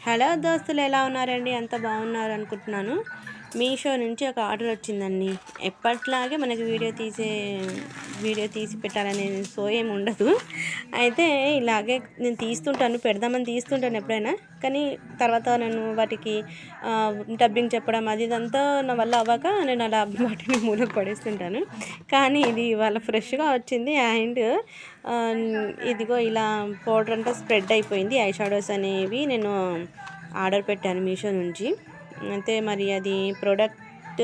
Hello దోస్తులు ఎలా ఉన్నారండి? అంత బాగున్నారు అనుకుంటున్నాను మీషో నుంచి ఒక ఆర్డర్ వచ్చిందండి. ఎప్పట్లాగే మనకి వీడియో తీసే వీడియో తీసి పెట్టాలనే సో ఏమి ఉండదు. అయితే ఇలాగే నేను తీస్తుంటాను పెడదామని తీస్తుంటాను ఎప్పుడైనా. కానీ తర్వాత నేను వాటికి డబ్బింగ్ చెప్పడం అది ఇదంతా నా వల్ల అవ్వక నేను అలా వాటిని మూలకు పడేస్తుంటాను. కానీ ఇది ఇవాళ ఫ్రెష్గా వచ్చింది అండ్ ఇదిగో ఇలా పౌడర్ అంతా స్ప్రెడ్ అయిపోయింది. ఐ షాడోస్ అనేవి నేను ఆర్డర్ పెట్టాను మీషో నుంచి. అయితే మరి అది ప్రోడక్ట్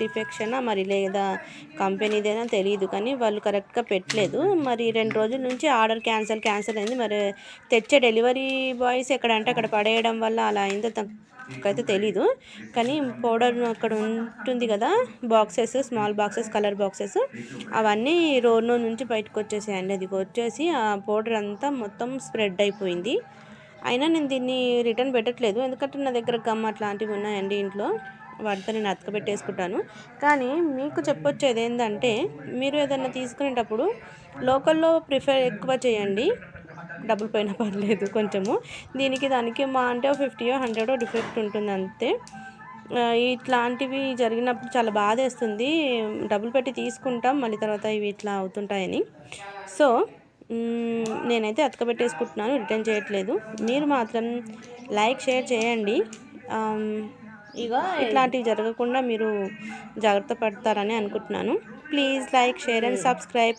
డిఫెక్షనా మరి లేదా కంపెనీదేనా తెలియదు కానీ వాళ్ళు కరెక్ట్గా పెట్టలేదు. మరి రెండు రోజుల నుంచి ఆర్డర్ క్యాన్సిల్ క్యాన్సిల్ అయింది. మరి తెచ్చే డెలివరీ బాయ్స్ ఎక్కడంటే అక్కడ పడేయడం వల్ల అలా అయిందో నాకైతే తెలీదు. కానీ పౌడర్ అక్కడ ఉంటుంది కదా boxes small boxes colour boxes అవన్నీ రోడ్లో నుంచి బయటకు వచ్చేసాయండి అది వచ్చేసి ఆ పౌడర్ అంతా మొత్తం స్ప్రెడ్ అయిపోయింది. అయినా నేను దీన్ని రిటర్న్ పెట్టట్లేదు. ఎందుకంటే నా దగ్గర గమ్ అట్లాంటివి ఉన్నాయండి ఇంట్లో. వాటితో నేను అతకబెట్టేసుకుంటాను కానీ మీకు చెప్పొచ్చేది ఏంటంటే మీరు ఏదైనా తీసుకునేటప్పుడు లోకల్లో ప్రిఫర్ ఎక్కువ చేయండి. డబ్బులు పోయినా పర్లేదు కొంచెము. దీనికి దానికి మా అంటే ఫిఫ్టీయో హండ్రెడో డిఫెక్ట్ ఉంటుంది అంతే. ఇట్లాంటివి జరిగినప్పుడు చాలా బాధ వేస్తుంది డబ్బులు పెట్టి తీసుకుంటాం మళ్ళీ తర్వాత ఇవి ఇట్లా అవుతుంటాయని. సో నేనైతే అతకబెట్టేసుకుంటున్నాను రిటర్న్ చేయట్లేదు. మీరు మాత్రం లైక్ షేర్ చేయండి. ఇక ఇట్లాంటివి జరగకుండా మీరు జాగ్రత్త పడతారని అనుకుంటున్నాను. Please like share and subscribe